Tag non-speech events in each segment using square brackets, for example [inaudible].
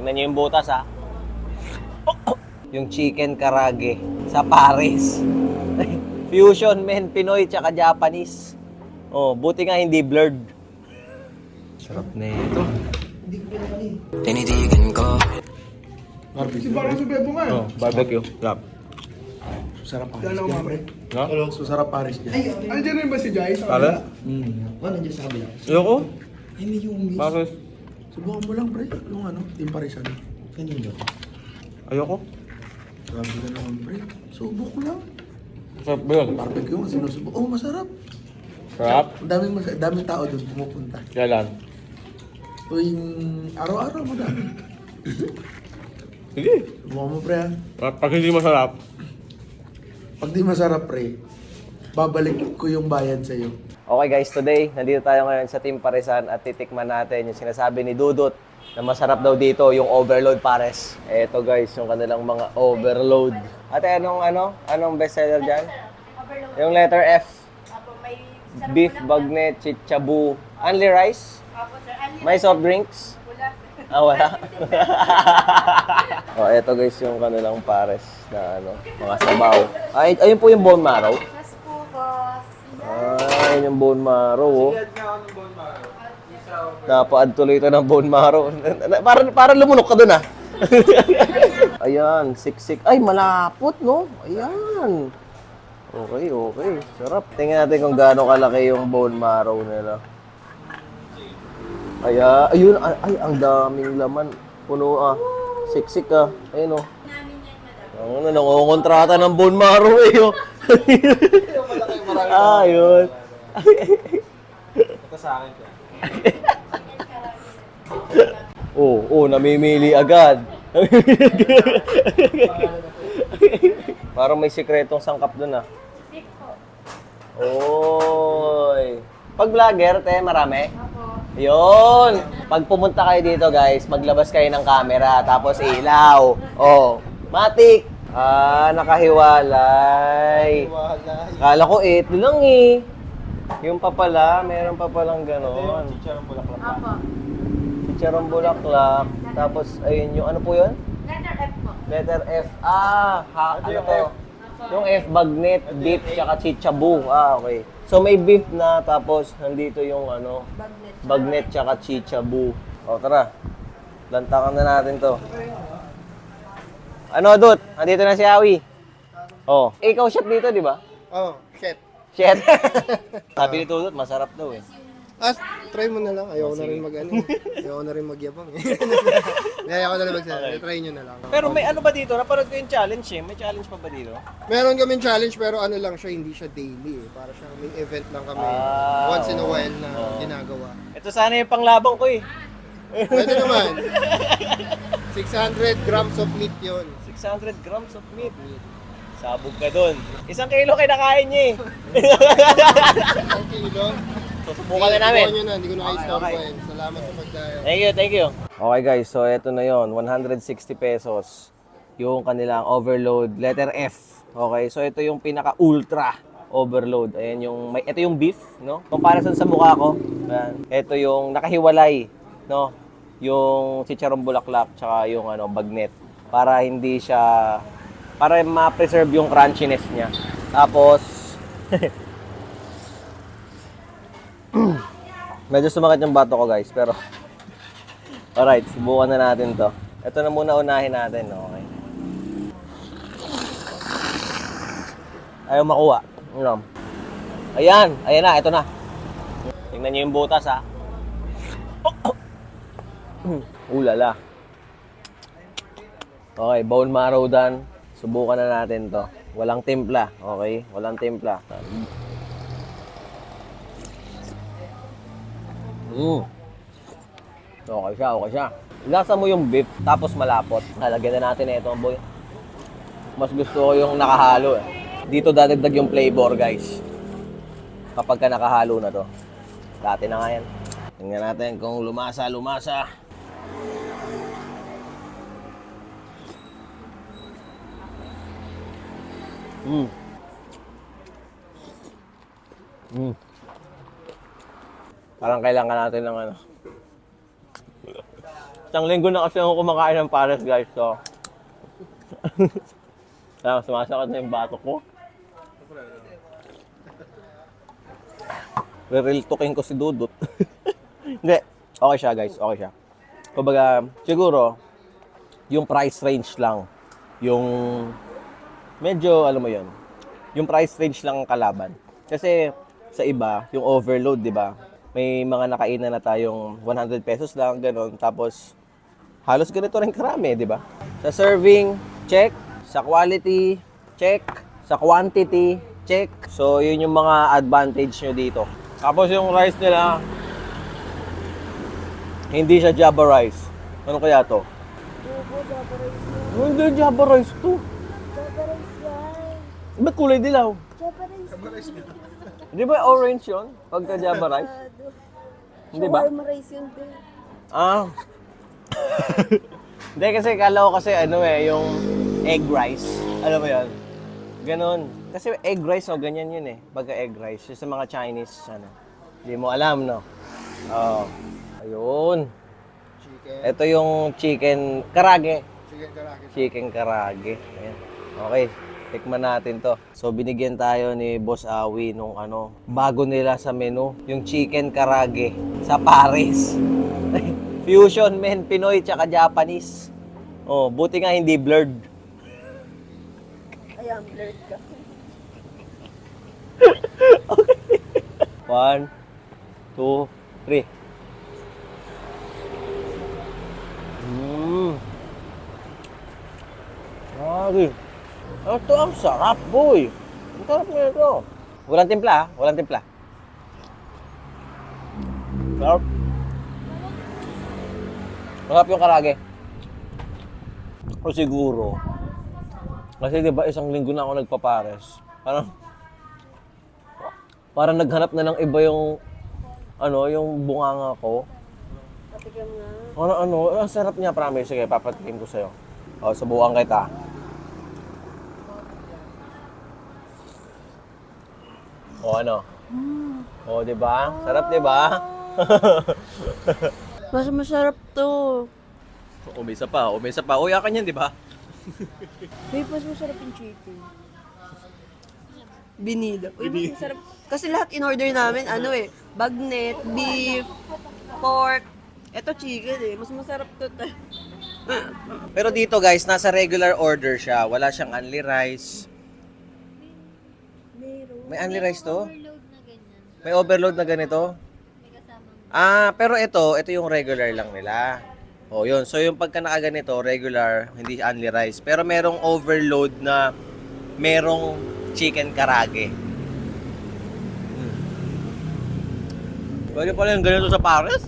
Tingnan niyo yung butas ha. Yung chicken karage sa Paris. [laughs] Fusion men, Pinoy tsaka Japanese. Oh, buti nga hindi blurred. Sarap na ito. Tinitigan ko Si Bakit sa Bebo nga eh. Oh, barbecue. Sarap. Sarap Paris dyan, pre. No? Hello, susarap Paris dyan. Andiyan rin ba si Jai? Para? Hmm. Ano nandiyan sa kabila? Ayoko. Ay, may yung miss. Bakit? Subukan mo lang, pre. Yung ano, Team Parisan. Kanino? Ayoko. Grabe ka naman, pre. Subok lang. Sarap ba yun? Barbecue ang sinusubok. Oh, masarap. Sarap? Ang daming, mas- daming tao doon pumupunta. Kailan? Tuwing araw-araw mo dami. Sige. Subukan mo, pre. ah. Pag hindi masarap, Pag di masarap, pre, babalik ko yung bayad sa'yo. Okay guys, today, nandito tayo ngayon sa Team Parisan at titikman natin yung sinasabi ni Dudut na masarap daw dito yung overload pares. Eto guys, yung kanilang mga overload. Ate, anong ano? Anong bestseller dyan? Yung letter F. Apo, may Beef, na- bagnet, chichabu. Only rice? Apo, sir. Ano May soft drinks? Wala. Ah, wala. [laughs] oh, eto guys yung kanilang pares na ano, mga sabaw. Ay, ayun po yung bone marrow. Yes po, boss. Ah, yun yung bone marrow, oh. Napaad tuloy ito ng bone marrow. para, [laughs] para lumunok ka dun, ah. [laughs] Ayan, siksik. Ay, malapot, no? Ayan. Okay, okay. Sarap. Tingnan natin kung gaano kalaki yung bone marrow nila. Aya, ayun, ay, ay, ang daming laman. Puno, ah. Siksik, ah. Ayun, oh. Ang ano, nangungontrata ng bone marrow, eh, oh. [laughs] ah, yun. Oh, oh, namimili agad. [laughs] Parang may sikretong sangkap dun ah. Oy. Pag vlogger, te, marami. Apo. Yun. Pag pumunta kayo dito, guys, maglabas kayo ng camera, tapos ilaw. Oh, matik. Ah, nakahiwalay. Kala ko 8 lang eh. Yung pa pala, meron pa palang ganon. Apo. Chicharong bulaklak. Tapos, ayun yung ano po yun? Letter F po. Letter F. Ah, ha, ano to? Yung F, bagnet, beef, tsaka chichabu. Ah, okay. So, may beef na, tapos nandito yung ano, Bagnet. bagnet, tsaka chichabu. O, tara. Lantakan na natin to. Ano, Dut? Andito na si Awi. Oh, ikaw chef dito, di ba? Oh, shit. Chef. [laughs] Sabi ni Dut, masarap daw eh. Ah, try mo na lang. Ayoko na rin mag ano. Ayoko na rin magyabang eh. [laughs] Hindi, ayoko na rin magsasabi. Try nyo na lang. Pero may ano ba dito? Napanood ko yung challenge eh. May challenge pa ba dito? Meron kaming challenge pero ano lang siya, hindi siya daily eh. Para siya may event lang kami. Ah, once in a while na oo. ginagawa. Ito sana yung panglabang ko eh. Pwede naman. [laughs] 600 grams of meat yon. 600 grams of meat. Sabog ka dun. Isang kilo kinakain niya eh. Isang [laughs] kilo. Susubukan na namin. Na, hindi ko na kayo Okay, istorbohin. Salamat sa pagdayo. Thank you, thank you. Okay guys, so ito na yon 160 pesos yung kanilang overload, letter F. Okay, so ito yung pinaka ultra overload. Ayan yung may ito yung beef, no? Comparison sa mukha ko. Ayan. Ito yung nakahiwalay, no? Yung chicharong bulaklak tsaka yung ano bagnet para hindi siya para ma-preserve yung crunchiness niya. Tapos [laughs] Medyo sumakit yung bato ko guys, pero [laughs] Alright, subukan na natin to. Ito na muna unahin natin, okay? Ayaw makuha. Ano? Ayan, ayan na, ito na. Tingnan niyo yung butas ha. [coughs] Ulala. Okay, bone marrow done. Subukan na natin to. Walang timpla, okay? Walang timpla. Mm. Okay siya, okay siya. Lasa mo yung beef, tapos malapot. Lalagyan na natin ito, boy. Mas gusto ko yung nakahalo eh. Dito dadagdag yung flavor, guys. Kapag ka nakahalo na to. Dati na nga yan. Tingnan natin kung lumasa, lumasa. Mm. Mm. Parang kailangan natin ng ano. Isang linggo na kasi ako kumakain ng pares, guys. So, [laughs] Kaya sumasakot na yung bato ko. Re-real talking ko si Dudut. [laughs] Hindi. Okay siya, guys. Okay siya. Kumbaga, siguro, yung price range lang. Yung medyo, alam mo yon yung price range lang ang kalaban. Kasi sa iba, yung overload, di ba? May mga nakainan na tayong 100 pesos lang, ganun. Tapos, halos ganito rin karami, di ba? Sa serving, check. Sa quality, check. Sa quantity, check. So, yun yung mga advantage nyo dito. Tapos yung rice nila, hindi siya Java rice. Ano kaya to? Hindi Java rice to. Ba't kulay dilaw? Di ba orange yun? Pagka Java rice? [laughs] Hindi ba? Shawarma rice yun, te. Ah. [laughs] Hindi kasi kala ko kasi ano eh, yung egg rice. Alam mo yun? Ganon. Kasi egg rice, no, ganyan yun eh. Pagka egg rice. Yung sa mga Chinese, ano. Hindi mo alam, no? Oo. Ayun. Chicken. Ito yung chicken karage. Chicken karaki. Chicken karage. Ayan. Okay. Tikman natin to. So, binigyan tayo ni Boss Awi nung ano, bago nila sa menu, yung chicken karage sa Paris. [laughs] Fusion, men, Pinoy, tsaka Japanese. Oh, buti nga hindi blurred. Ayan, blurred ka. [laughs] One, two, three. Mmm. Grabe. Ito ang sarap, boy. Ang sarap na ito. Walang timpla, ha? Walang timpla. Sarap. Sarap yung karage. O siguro, kasi di ba isang linggo na ako nagpapares. Parang, parang naghanap na ng iba yung, ano, yung bunganga ko. Patikim nga. Ano, ano, ang sarap niya, promise. Sige, papatikim ko sa'yo. O, subukan kita. O, ano? O, di ba? Sarap, di ba? [laughs] Mas masarap to. umisa pa, umisa pa. Uy, akan yan, di ba? Uy, mas masarap yung chicken. Binida. Uy, mas masarap. Kasi lahat in-order namin, ano eh, bagnet, beef, pork. Ito chicken eh. Mas masarap to. Pero dito, guys, nasa regular order siya. Wala siyang only rice. May only rice to? May overload na ganito? Ah, pero ito, ito yung regular lang nila. Oh, yun. So yung pagka nakaganito, regular, hindi only rice. Pero merong overload na merong chicken karage. Hmm. Pwede pala yung ganito sa Paris?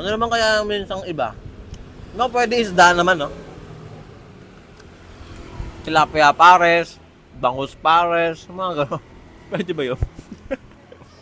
Ano naman kaya minsang iba? No, pwede isda naman, no? Tilapia pares, bangus pares, mga gano'n. Pwede ba yun?